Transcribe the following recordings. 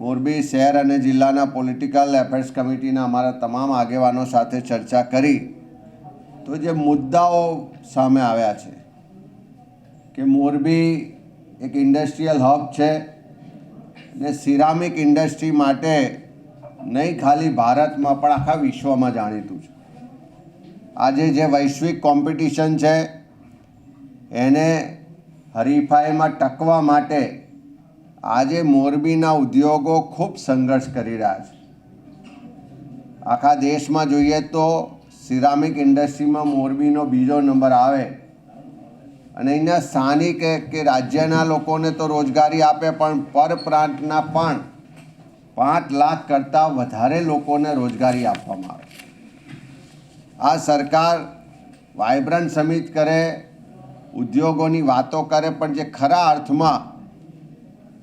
મોરબી શહેર અને જિલ્લાના પોલિટિકલ એફેર્સ કમિટીના અમારા તમામ આગેવાનો સાથે ચર્ચા કરી. તો જે મુદ્દાઓ સામે આવ્યા છે કે મોરબી એક ઇન્ડસ્ટ્રીયલ હબ છે ને સિરામિક ઇન્ડસ્ટ્રી માટે નહીં ખાલી ભારતમાં, પણ આખા વિશ્વમાં જાણીતું છે. આજે જે વૈશ્વિક કોમ્પિટિશન છે, એને હરીફાઈમાં ટકવા માટે આજે મોરબીના ઉદ્યોગો ખૂબ સંઘર્ષ કરી રહ્યા છે. આખા દેશમાં જોઈએ તો સિરામિક ઇન્ડસ્ટ્રીમાં મોરબીનો બીજો નંબર આવે અને અહીંના સ્થાનિક કે રાજ્યના લોકોને તો રોજગારી આપે પણ પરપ્રાંતના પણ પાંચ લાખ કરતાં વધારે લોકોને રોજગારી આપવામાં આવે આ સરકાર વાઇબ્રન્ટ સમિટ કરે, ઉદ્યોગોની વાતો કરે, પણ જે ખરા અર્થમાં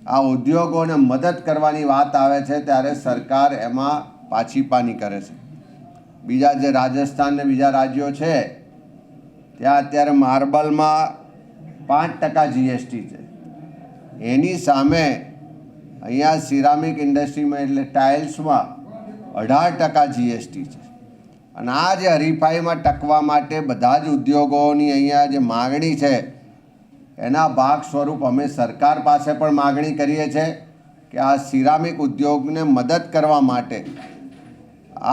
આ ઉદ્યોગોને મદદ કરવાની વાત આવે છે ત્યારે સરકાર એમાં પાછી પાની કરે છે. બીજા જે રાજસ્થાન ને બીજા રાજ્યો છે, ત્યાં અત્યારે માર્બલમાં પાંચ ટકા જીએસટી છે. એની સામે અહીંયા સિરામિક ઇન્ડસ્ટ્રીમાં એટલે ટાઇલ્સમાં અઢાર ટકા જીએસટી છે. અને આ જે હરીફાઈમાં ટકવા માટે બધા જ ઉદ્યોગોની અહીંયા જે માગણી છે એના ભાગ સ્વરૂપ અમે સરકાર પાસે પણ માગણી કરીએ છીએ કે આ સિરામિક ઉદ્યોગને મદદ કરવા માટે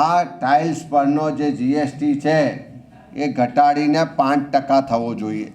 આ ટાઇલ્સ પરનો જે જીએસટી છે એ ઘટાડીને પાંચ ટકા થવો જોઈએ.